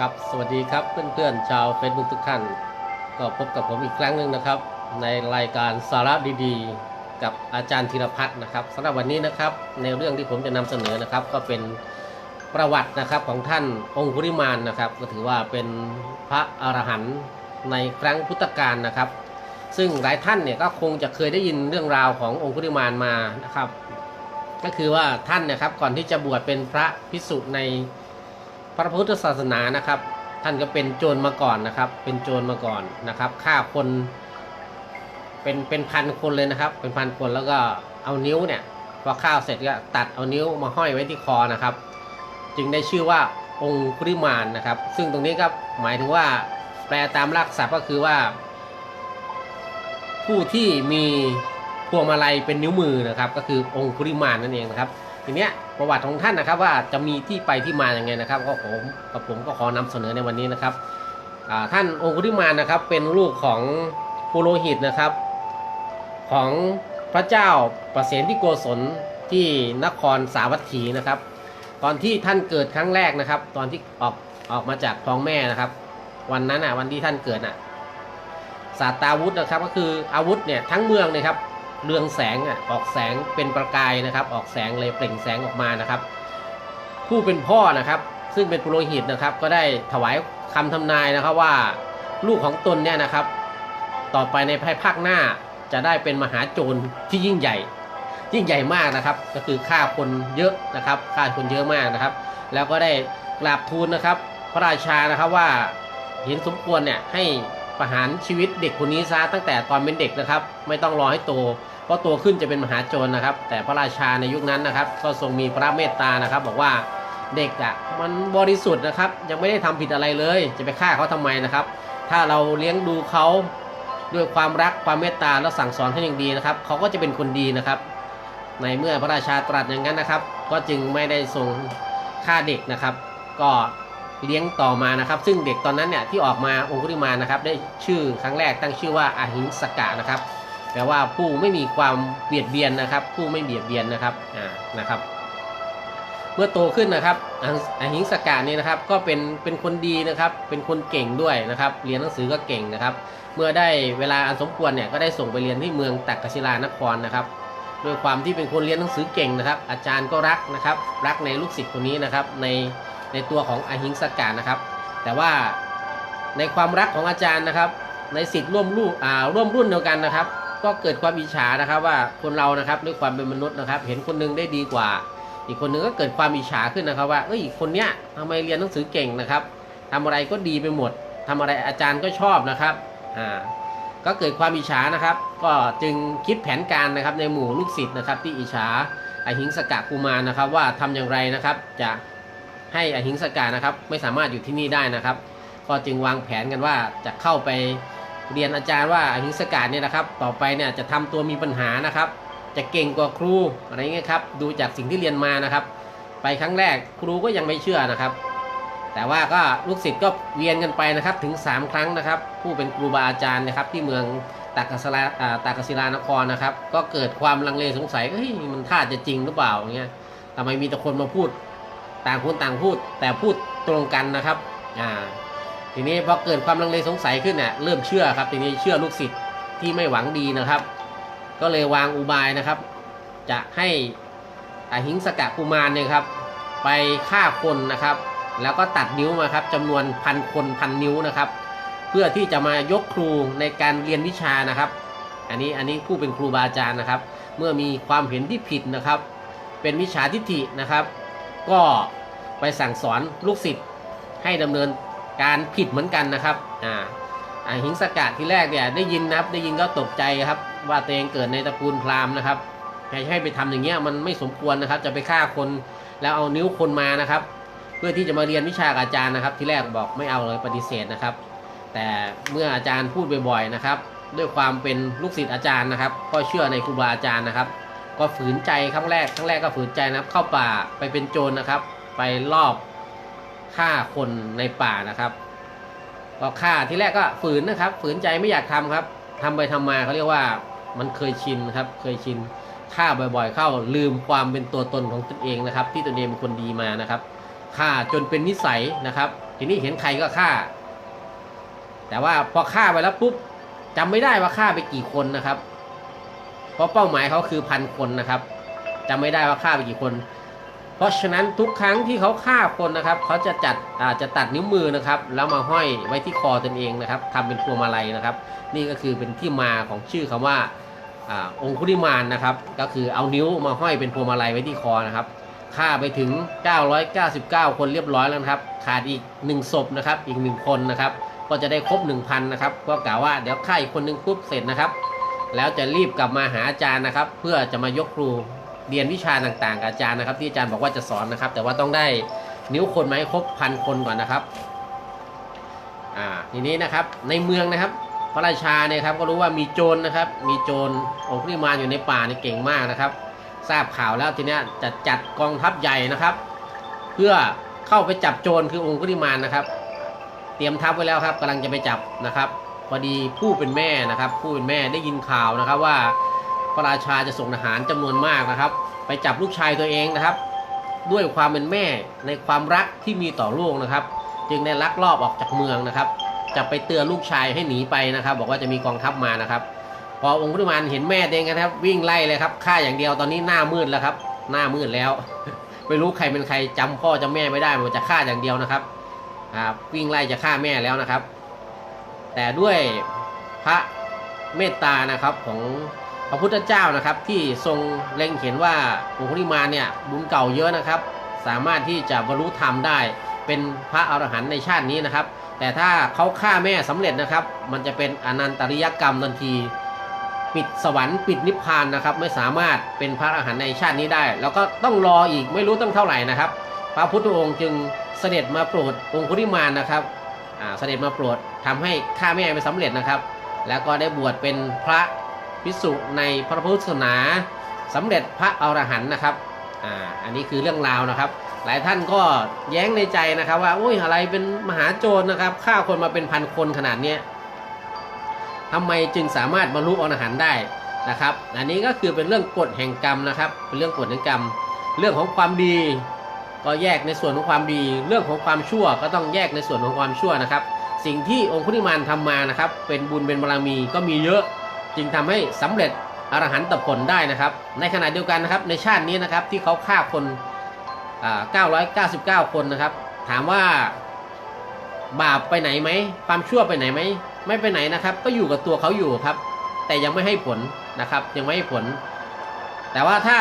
ครับสวัสดีครับเพื่อนๆชาว Facebook ทุกท่าน ก็พบกับผมอีกครั้งหนึ่งนะครับ ในรายการสาระดีๆ กับอาจารย์ธีรพัฒน์นะครับสำหรับวันนี้นะครับ ในเรื่องที่ผมจะนำเสนอนะครับ ก็เป็นประวัตินะครับของท่านองคุริมานนะครับ ก็ถือว่าเป็นพระอรหันต์ในครั้งพุทธกาลนะครับ ซึ่งหลายท่านเนี่ยก็คงจะเคยได้ยินเรื่องราวขององคุริมานมานะครับ ก็คือว่าท่านนะครับก่อนที่จะบวชเป็นพระภิกษุใน ระพุทธศาสนานะครับ ท่านก็เป็นโจรมาก่อนนะครับ เป็นโจรมาก่อนนะครับฆ่าคนเป็นเป็นพันคนเลยนะครับ เป็นพันคนแล้วก็เอานิ้วเนี่ยพอข้าวเสร็จก็ตัดเอานิ้วมาห้อยไว้ที่คอนะครับ จึงได้ชื่อว่าองค์ุริมานนะครับ ซึ่งตรงนี้ก็หมายถึงว่าแปลตามรากศัพท์ก็คือว่า ผู้ที่มีพวงมาลัยเป็นนิ้วมือนะครับ ก็คือองค์ุริมานนั่นเองนะครับ ทีเนี้ย ประวัติของท่านนะครับ ว่าจะมีที่ไปที่มาอย่างไงนะครับ ก็ผมกับผมก็ขอนำเสนอในวันนี้นะครับท่านองคุริมานนะครับเป็นลูกของปุโรหิตนะครับ ของพระเจ้าประเสนที่โกศลที่นครสาวัตถีนะครับ ตอนที่ท่านเกิดครั้งแรกนะครับ ตอนที่ออกออกมาจากท้องแม่นะครับ วันนั้นอะวันที่ท่านเกิดอะศาตาวุธนะครับก็คืออาวุธเนี่ยทั้งเมืองเนี่ยครับ เรืองแสงอะออกแสงเป็นประกายนะครับ ออกแสงเลยเปล่งแสงออกมานะครับ ผู้เป็นพ่อนะครับ ซึ่งเป็นปุโรหิตนะครับ ก็ได้ถวายคำทำนายนะครับว่าลูกของตนเนี่ยนะครับ ต่อไปในภายภาคหน้าจะได้เป็นมหาโจรที่ยิ่งใหญ่ ยิ่งใหญ่มากนะครับ ก็คือฆ่าคนเยอะนะครับฆ่าคนเยอะมากนะครับ แล้วก็ได้กราบทูลนะครับ พระราชานะครับว่าเห็นสมควรเนี่ยให้ ประหารชีวิตเด็กคนนี้ซะตั้งแต่ตอนเป็นเด็กนะครับ ไม่ต้องรอให้โตเพราะโตขึ้นจะเป็นมหาโจรนะครับ แต่พระราชาในยุคนั้นนะครับ ก็ทรงมีพระเมตตานะครับ บอกว่าเด็กอะมันบริสุทธิ์นะครับ ยังไม่ได้ทำผิดอะไรเลย จะไปฆ่าเขาทำไมนะครับ ถ้าเราเลี้ยงดูเขาด้วยความรักความเมตตาและสั่งสอนเขาอย่างดีนะครับเขาก็จะเป็นคนดีนะครับ ในเมื่อพระราชาตรัสอย่างนั้นนะครับ ก็จึงไม่ได้ทรงฆ่าเด็กนะครับ ก็ เลี้ยงต่อมานะครับ ซึ่งเด็กตอนนั้นเนี่ยที่ออกมาองคุริมานะครับ ได้ชื่อครั้งแรกตั้งชื่อว่าอาหิงสกะนะครับแปลว่าผู้ไม่มีความเบียดเบียนนะครับ ผู้ไม่เบียดเบียนนะครับอ่านะครับ เมื่อโตขึ้นนะครับอาหิงสกะนี่นะครับ ก็เป็นเป็นคนดีนะครับ เป็นคนเก่งด้วยนะครับ เรียนหนังสือก็เก่งนะครับ เมื่อได้เวลาอันสมควรเนี่ยก็ได้ส่งไปเรียนที่เมืองตักกศิลานครนะครับด้วยความที่เป็นคนเรียนหนังสือเก่งนะครับ อาจารย์ก็รักนะครับ รักในลูกศิษย์คนนี้นะครับ ใน ในตัวของอหิงสกานะครับ แต่ว่าในความรักของอาจารย์นะครับ ในสิทธิ์ร่วมรุ่นอ่าร่วมรุ่นเดียวกันนะครับ ก็เกิดความอิจฉานะครับว่าคนเรานะครับด้วยความเป็นมนุษย์นะครับ เห็นคนหนึงได้ดีกว่า อีกคนหนึงก็เกิดความอิจฉาขึ้นนะครับ ว่าเอ้ยคนเนี้ยทำไมเรียนหนังสือเก่งนะครับทำอะไรก็ดีไปหมดทำอะไรอาจารย์ก็ชอบนะครับอ่าก็เกิดความอิจฉานะครับ ก็จึงคิดแผนการนะครับในหมู่ลูกศิษย์นะครับ ที่อิจฉาอหิงสกะกุมารนะครับ ว่าทำอย่างไรนะครับ จะ ให้อหิงสกะนะครับ ไม่สามารถอยู่ที่นี่ได้นะครับ ก็จึงวางแผนกันว่าจะเข้าไปเรียนอาจารย์ว่าอหิงสกะเนี่ยนะครับ ต่อไปเนี่ยจะทำตัวมีปัญหานะครับ จะเก่งกว่าครูอะไรเงี้ยครับดูจากสิ่งที่เรียนมานะครับ ไปครั้งแรกครูก็ยังไม่เชื่อนะครับ แต่ว่าก็ลูกศิษย์ก็เวียนกันไปนะครับถึง 3 ครั้งนะครับ ผู้เป็นครูบาอาจารย์นะครับ ที่เมืองตากศิลาตากศิลานครนะครับ ก็เกิดความลังเลสงสัยเฮ้ยมันท่าจะจริงหรือเปล่าอย่างเงี้ยทำไมมีแต่คนมาพูด ต่างคนต่างพูด แต่พูดตรงกันนะครับอ่าทีนี้พอเกิดความลังเลสงสัยขึ้นเนี่ยเริ่มเชื่อครับ ทีนี้เชื่อลูกศิษย์ที่ไม่หวังดีนะครับ ก็เลยวางอุบายนะครับ จะให้อหิงสกะกุมารเนี่ยครับ ไปฆ่าคนนะครับ แล้วก็ตัดนิ้วมาครับจำนวนพันคนพันนิ้วนะครับ เพื่อที่จะมายกครูในการเรียนวิชานะครับ อันนี้อันนี้ผู้เป็นครูบาอาจารย์นะครับ เมื่อมีความเห็นที่ผิดนะครับ เป็นวิชาทิฏฐินะครับ ก็ไปสั่งสอนลูกศิษย์ให้ดำเนินการผิดเหมือนกันนะครับอ่าอ่าหิงสกะที่แรกเนี่ยได้ยินนะครับได้ยินก็ตกใจครับ ว่าตัวเองเกิดในตระกูลพราหมณ์นะครับให้ให้ไปทำอย่างเงี้ยมันไม่สมควรนะครับ จะไปฆ่าคนแล้วเอานิ้วคนมานะครับ เพื่อที่จะมาเรียนวิชาอาจารย์นะครับ ที่แรกบอกไม่เอาเลยปฏิเสธนะครับ แต่เมื่ออาจารย์พูดบ่อยๆนะครับ ด้วยความเป็นลูกศิษย์อาจารย์นะครับ ก็เชื่อในครูบาอาจารย์นะครับ ก็ฝืนใจครั้งแรกครั้งแรกก็ฝืนใจนะครับ เข้าป่าไปเป็นโจรนะครับ ไปลอบฆ่าคนในป่านะครับก็ฆ่าที่แรกก็ฝืนนะครับ ฝืนใจไม่อยากทำครับทำไปทำมาเขาเรียกว่ามันเคยชินครับ เคยชินฆ่าบ่อยๆ เข้าลืมความเป็นตัวตนของตนเองนะครับ ที่ตนเองเป็นคนดีมานะครับฆ่าจนเป็นนิสัยนะครับ ทีนี้เห็นใครก็ฆ่า แต่ว่าพอฆ่าไปแล้วปุ๊บจำไม่ได้ว่าฆ่าไปกี่คนนะครับ ราะเป้าหมายเขาคือพันคนนะครับจำไม่ได้ว่าฆ่าไปกี่คน เพราะฉะนั้นทุกครั้งที่เขาฆ่าคนนะครับ เขาจะจัดอาจะตัดนิ้วมือนะครับ แล้วมาห้อยไว้ที่คอตนเองนะครับทำเป็นพวงมาลัยนะครับ นี่ก็คือเป็นที่มาของชื่อคำว่าอองคุริมานนะครับ ก็คือเอานิ้วมาห้อยเป็นพวงมาลัยไว้ที่คอนะครับฆ่าไปถึง 999 คนเรียบร้อยแล้วครับขาดอีก1ศพนะครับอีก 1 คนนะครับ ก็จะได้ครบ 1,000นะครับก็กล่าวว่าเดี๋ยวฆ่าอีกคนหนึงปุ๊บเสร็จนะครับ แล้วจะรีบกลับมาหาอาจารย์นะครับ เพื่อจะมายกครูเรียนวิชาต่างๆกับอาจารย์นะครับ ที่อาจารย์บอกว่าจะสอนนะครับ แต่ว่าต้องได้นิ้วคนมาให้ครบพันคนก่อนนะครับอ่าทีนี้นะครับในเมืองนะครับ พระราชาเนี่ยครับก็รู้ว่ามีโจรนะครับ มีโจรองคุริมานอยู่ในป่าเนี่ยเก่งมากนะครับ ทราบข่าวแล้วทีนี้จะจัดกองทัพใหญ่นะครับ เพื่อเข้าไปจับโจรคือองคุริมานนะครับ เตรียมทัพไว้แล้วครับกำลังจะไปจับนะครับ พอดีผู้เป็นแม่นะครับ ผู้เป็นแม่ได้ยินข่าวนะครับว่าพระราชาจะส่งทหารจำนวนมากนะครับ ไปจับลูกชายตัวเองนะครับ ด้วยความเป็นแม่ในความรักที่มีต่อลูกนะครับ จึงได้ลักลอบออกจากเมืองนะครับ จะไปเตือนลูกชายให้หนีไปนะครับ บอกว่าจะมีกองทัพมานะครับ พอองค์พระมานเห็นแม่เองนะครับ วิ่งไล่เลยครับฆ่าอย่างเดียวตอนนี้หน้ามืดแล้วครับ หน้ามืดแล้ว ไม่รู้ใครเป็นใครจำพ่อจำแม่ไม่ได้มันจะฆ่าอย่างเดียวนะครับครับวิ่งไล่จะฆ่าแม่แล้วนะครับ แต่ด้วยพระเมตตานะครับของพระพุทธเจ้านะครับ ที่ทรงเล็งเห็นว่าองค์พระมาเนี่ยบุญเก่าเยอะนะครับ สามารถที่จะบรรลุธรรมได้ เป็นพระอรหันต์ในชาตินี้นะครับ แต่ถ้าเขาฆ่าแม่สำเร็จนะครับ มันจะเป็นอนันตริยกรรมทันทีปิดสวรรค์ปิดนิพพานนะครับ ไม่สามารถเป็นพระอรหันต์ในชาตินี้ได้ แล้วก็ต้องรออีกไม่รู้ต้องเท่าไหร่นะครับ พระพุทธองค์จึงเสด็จมาโปรดองคุริมานนะครับ เสด็จมาโปรดทำให้ฆ่าแม่ไปสำเร็จนะครับ แล้วก็ได้บวชเป็นพระภิกษุในพระพุทธศาสนาสำเร็จพระอรหันต์นะครับอ่าอันนี้คือเรื่องราวนะครับ หลายท่านก็แย้งในใจนะครับ ว่าโอ้ยอะไรเป็นมหาโจรนะครับฆ่าคนมาเป็นพันคนขนาดเนี้ยทำไมจึงสามารถบรรลุอรหันต์ได้นะครับ อันนี้ก็คือเป็นเรื่องกฎแห่งกรรมนะครับ เป็นเรื่องกฎแห่งกรรม เรื่องของความดี ก็แยกในส่วนของความดี เรื่องของความชั่วก็ต้องแยกในส่วนของความชั่วนะครับ สิ่งที่องคุริมานทำมานะครับ เป็นบุญเป็นบารมีก็มีเยอะ จึงทำให้สำเร็จอรหันตผลได้นะครับ ในขณะเดียวกันนะครับ ในชาตินี้นะครับที่เขาฆ่าคนอ่า999 คนนะครับ ถามว่าบาปไปไหนไหมความชั่วไปไหนไหมไม่ไปไหนนะครับ ก็อยู่กับตัวเขาอยู่ครับ แต่ยังไม่ให้ผลนะครับ ยังไม่ให้ผล แต่ว่าถ้า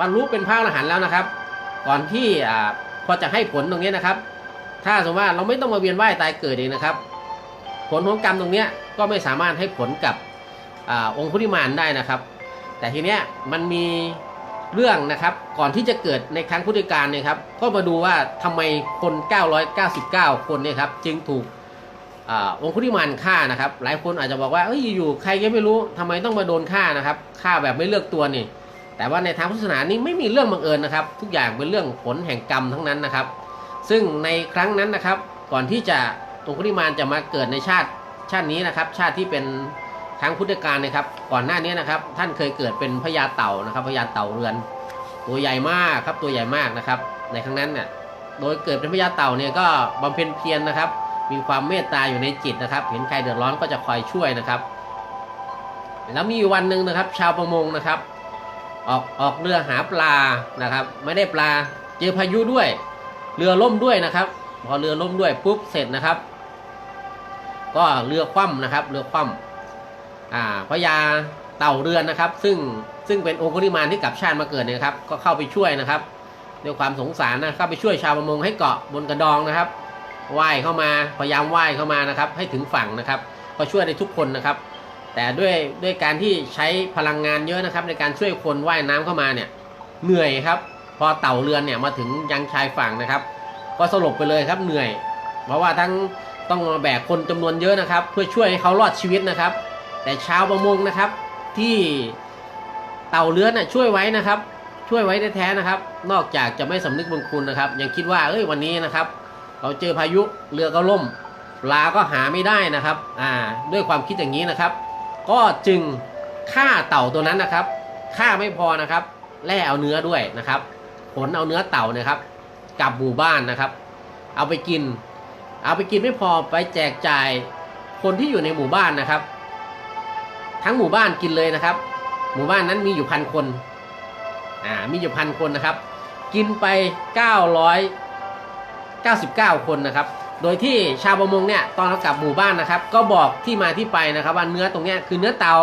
บรรลุเป็นพระอรหันต์แล้วนะครับ ก่อนที่พอจะให้ผลตรงนี้นะครับ ถ้าสมมติว่าเราไม่ต้องมาเวียนว่ายตายเกิดเองนะครับ ผลของกรรมตรงนี้ก็ไม่สามารถให้ผลกับอองค์พุทธิมานได้นะครับ แต่ทีเนี้ยมันมีเรื่องนะครับก่อนที่จะเกิดในครั้งพุทธกาลเนี่ยครับก็มาดูว่าทำไมคน 999 คนเนี่ยครับจึงถูกอองค์พุทธิมานฆ่านะครับ หลายคนอาจจะบอกว่าเอ้ยอยู่ใครก็ไม่รู้ทำไมต้องมาโดนฆ่านะครับฆ่าแบบไม่เลือกตัวนี่ แต่ว่าในทางพุทธศาสนานี่ไม่มีเรื่องบังเอิญนะครับ ทุกอย่างเป็นเรื่องผลแห่งกรรมทั้งนั้นนะครับ ซึ่งในครั้งนั้นนะครับ ก่อนที่จะองคุริมานจะมาเกิดในชาติชาตินี้นะครับ ชาติที่เป็นครั้งพุทธกาลนะครับ ก่อนหน้านี้นะครับ ท่านเคยเกิดเป็นพญาเต่านะครับพญาเต่าเรือน ตัวใหญ่มากครับตัวใหญ่มากนะครับ ในครั้งนั้นเนี่ยโดยเกิดเป็นพญาเต่าเนี่ยก็บำเพ็ญเพียรนะครับ มีความเมตตาอยู่ในจิตนะครับ เห็นใครเดือดร้อนก็จะคอยช่วยนะครับ แล้วมีวันหนึ่งนะครับ ชาวประมงนะครับ ออกออกเรือหาปลานะครับ ไม่ได้ปลาเจอพายุด้วย เรือล่มด้วยนะครับ พอเรือล่มด้วยปุ๊บเสร็จนะครับ ก็เรือคว่ำนะครับ เรือคว่ำอ่าพญาเต่าเรือนนะครับ ซึ่งซึ่งเป็นองคุลิมานที่กลับชาติมาเกิดเนี่ยนะครับ ก็เข้าไปช่วยนะครับด้วยความสงสารนะเข้าไปช่วยชาวประมงให้เกาะบนกระดองนะครับว่ายเข้ามาพยายามว่ายเข้ามานะครับ ให้ถึงฝั่งนะครับ ก็ช่วยได้ทุกคนนะครับ แต่ด้วยด้วยการที่ใช้พลังงานเยอะนะครับ ในการช่วยคนว่ายน้ำเข้ามาเนี่ยเหนื่อยครับ พอเต่าเรือนเนี่ยมาถึงยังชายฝั่งนะครับ ก็สลบไปเลยครับเหนื่อย เพราะว่าทั้งต้องมาแบกคนจำนวนเยอะนะครับ เพื่อช่วยให้เขารอดชีวิตนะครับ แต่ชาวประมงนะครับ ที่เต่าเรือนน่ะช่วยไว้นะครับ ช่วยไว้แท้ๆนะครับ นอกจากจะไม่สำนึกบุญคุณนะครับ ยังคิดว่าเอ้ยวันนี้นะครับ เราเจอพายุเรือก็ล่มปลาก็หาไม่ได้นะครับ อ่า ด้วยความคิดอย่างนี้นะครับ ก็จึงฆ่าเต่าตัวนั้นนะครับฆ่าไม่พอนะครับแล่เอาเนื้อด้วยนะครับผลเอาเนื้อเต่าเนี่ยครับกลับหมู่บ้านนะครับ เอาไปกิน เอาไปกินไม่พอไปแจกจ่ายคนที่อยู่ในหมู่บ้านนะครับ ทั้งหมู่บ้านกินเลยนะครับ หมู่บ้านนั้นมีอยู่พันคนอ่ามีอยู่พันคนนะครับ กินไป 999 คนนะครับ โดยที่ชาวประมงเนี่ยตอนเรากลับหมู่บ้านนะครับ ก็บอกที่มาที่ไปนะครับว่าเนื้อตรงเนี้ยคือเนื้อเตา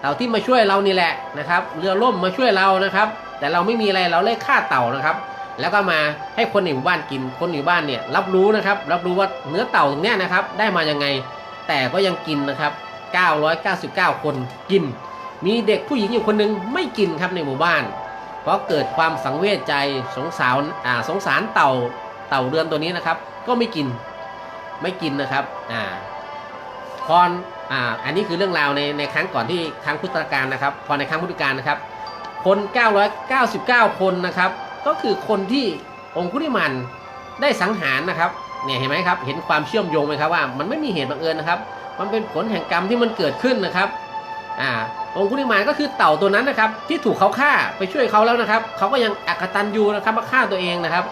เต่าที่มาช่วยเรานี่แหละนะครับ เรือล่มมาช่วยเรานะครับ แต่เราไม่มีอะไรเราเลยฆ่าเต่านะครับ แล้วก็มาให้คนในหมู่บ้านกินคนในหมู่บ้านเนี่ยรับรู้นะครับ รับรู้ว่าเนื้อเต่าตรงเนี้ยนะครับ ได้มายังไง แต่ก็ยังกินนะครับ 999 คนกิน มีเด็กผู้หญิงอยู่คนหนึงไม่กินครับในหมู่บ้าน เพราะเกิดความสังเวชใจสงสารอ่าสงสารเต่าเต่าเรือนตัวนี้นะครับ ก็ไม่กิน ไม่กินนะครับอ่าพรอ่าอันนี้คือเรื่องราวในในครั้งก่อนที่ครั้งพุทธกาลนะครับ พอในครั้งพุทธกาลนะครับ คน 999 คนนะครับ ก็คือคนที่องคุลิมันได้สังหารนะครับเนี่ยเห็นไหมครับ เห็นความเชื่อมโยงไหมครับว่ามันไม่มีเหตุบังเอิญนะครับ มันเป็นผลแห่งกรรมที่มันเกิดขึ้นนะครับอ่าองคุลิมานก็คือเต่าตัวนั้นนะครับ ที่ถูกเขาฆ่าไปช่วยเขาแล้วนะครับ เขาก็ยังอักตันยูนะครับมาฆ่าตัวเองนะครับ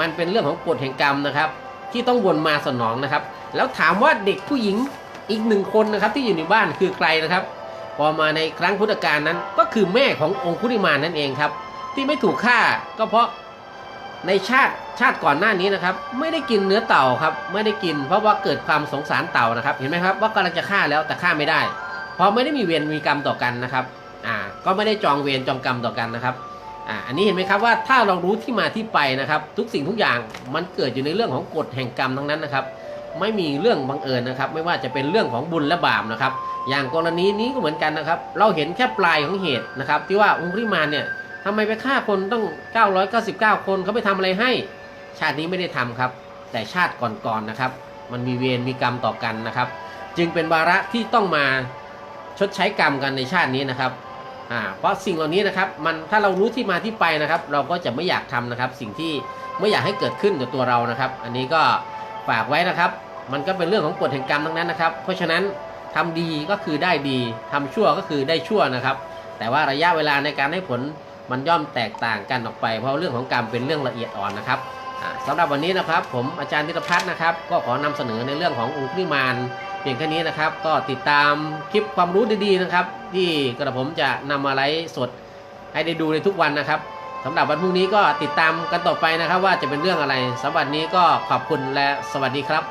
มันเป็นเรื่องของกฎแห่งกรรมนะครับ ที่ต้องวนมาสนองนะครับ แล้วถามว่าเด็กผู้หญิงอีกหนึ่งคนนะครับที่อยู่ในบ้านคือใครนะครับ พอมาในครั้งพุทธกาลนั้น ก็คือแม่ขององคุลิมานนั่นเองครับ ที่ไม่ถูกฆ่าก็เพราะในชาติชาติก่อนหน้านี้นะครับ ไม่ได้กินเนื้อเต่าครับไม่ได้กิน เพราะว่าเกิดความสงสารเต่านะครับ เห็นไหมครับว่ากำลังจะฆ่าแล้วแต่ฆ่าไม่ได้ เพราะไม่ได้มีเวรมีกรรมต่อกันนะครับ อ่า ก็ไม่ได้จองเวรจองกรรมต่อกันนะครับ อ่าอันนี้เห็นไหมครับว่าถ้าเรารู้ที่มาที่ไปนะครับ ทุกสิ่งทุกอย่างมันเกิดอยู่ในเรื่องของกฎแห่งกรรมทั้งนั้นนะครับ ไม่มีเรื่องบังเอิญนะครับ ไม่ว่าจะเป็นเรื่องของบุญและบาปนะครับ อย่างกรณีนี้ก็เหมือนกันนะครับ เราเห็นแค่ปลายของเหตุนะครับ ที่ว่าองคุริมานเนี่ยทำไมไปฆ่าคนต้อง 999 คนเขาไปทำอะไรให้ ชาตินี้ไม่ได้ทำครับ แต่ชาติก่อนๆนะครับ มันมีเวรมีกรรมต่อกันนะครับ จึงเป็นวาระที่ต้องมาชดใช้กรรมกันในชาตินี้นะครับ อ่าเพราะสิ่งเหล่านี้นะครับมันถ้าเรารู้ที่มาที่ไปนะครับ เราก็จะไม่อยากทำนะครับ สิ่งที่ไม่อยากให้เกิดขึ้นกับตัวเรานะครับ อันนี้ก็ฝากไว้นะครับ มันก็เป็นเรื่องของกฎแห่งกรรมทั้งนั้นนะครับ เพราะฉะนั้นทำดีก็คือได้ดีทำชั่วก็คือได้ชั่วนะครับ แต่ว่าระยะเวลาในการให้ผลมันย่อมแตกต่างกันออกไป เพราะเรื่องของกรรมเป็นเรื่องละเอียดอ่อนนะครับ สำหรับวันนี้นะครับ ผมอาจารย์ธิรพัฒน์นะครับ ก็ขอนำเสนอในเรื่องขององคุลิมานเพียงแค่นี้นะครับ ก็ติดตามคลิปความรู้ดีๆนะครับ ที่กระผมจะนำมาไลฟ์สดให้ได้ดูในทุกวันนะครับสำหรับวันพรุ่งนี้ก็ติดตามกันต่อไปนะครับ ว่าจะเป็นเรื่องอะไรสำหรับวันนี้ก็ขอบคุณและสวัสดีครับ